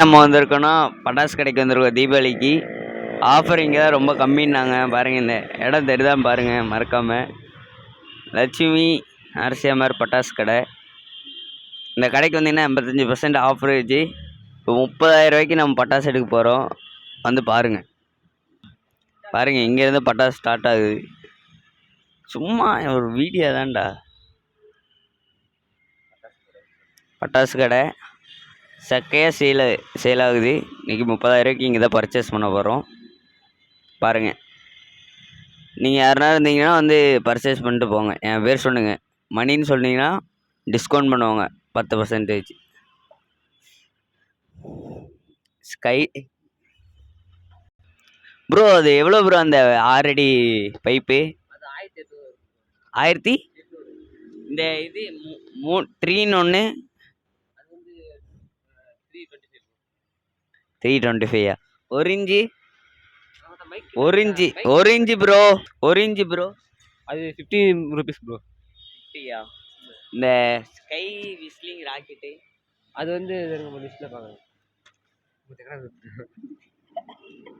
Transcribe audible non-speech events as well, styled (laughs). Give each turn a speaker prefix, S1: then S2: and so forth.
S1: நம்ம வந்திருக்கோன்னா பட்டாசு கடைக்கு வந்திருக்கோம் தீபாவளிக்கு. ஆஃபர் இங்கே தான் ரொம்ப கம்மின்னாங்க. பாருங்கள் இந்த இடம் தெரிதான் பாருங்கள் மறக்காமல் லட்சுமி நரசிம்மர் பட்டாசு கடை. இந்த கடைக்கு வந்தீங்கன்னா எண்பத்தஞ்சு பர்சன்ட் ஆஃபர் வச்சு இப்போ முப்பதாயிரம் ரூபாய்க்கு நம்ம பட்டாசு எடுக்க போகிறோம் வந்து பாருங்கள் பாருங்கள் இங்கேருந்து பட்டாசு ஸ்டார்ட் ஆகுது. சும்மா ஒரு வீடியோ தான்டா. பட்டாசு கடை. சக்கையாக சேல் சேல் ஆகுது. இன்றைக்கி முப்பதாயிரரூவாய்க்கு இங்கே தான் பர்ச்சேஸ் பண்ண போகிறோம் பாருங்கள் நீங்கள் யாருனா இருந்தீங்கன்னா வந்து பர்ச்சேஸ் பண்ணிட்டு போங்க. என் பேர் சொல்லுங்க. மணின்னு சொன்னீங்கன்னா டிஸ்கவுண்ட் பண்ணுவாங்க. பத்து பர்சன்டேஜ் ஸ்கை ப்ரோ அது எவ்வளோ ப்ரோ அந்த ஆறடி பைப்பு ஆயிரத்தி இந்த இது மூ- மூ த்ரீன்னு ஒன்று த்ரீ டுவெண்ட்டி ஃபைவா ஒரு இன்ச்சு? ஒரு இன்ச்சு. ஒரு இன்ச்சு ப்ரோ ஒரு இன்ச்சு ப்ரோ
S2: அது ஃபிஃப்டி ருபீஸ் ப்ரோ
S1: ஃபிஃப்டியா இந்த ஸ்கை விஸ்லிங் ராக்கெட்டு
S2: அது வந்து லிஸ்ட்டில் பார்க்கலாம் (laughs)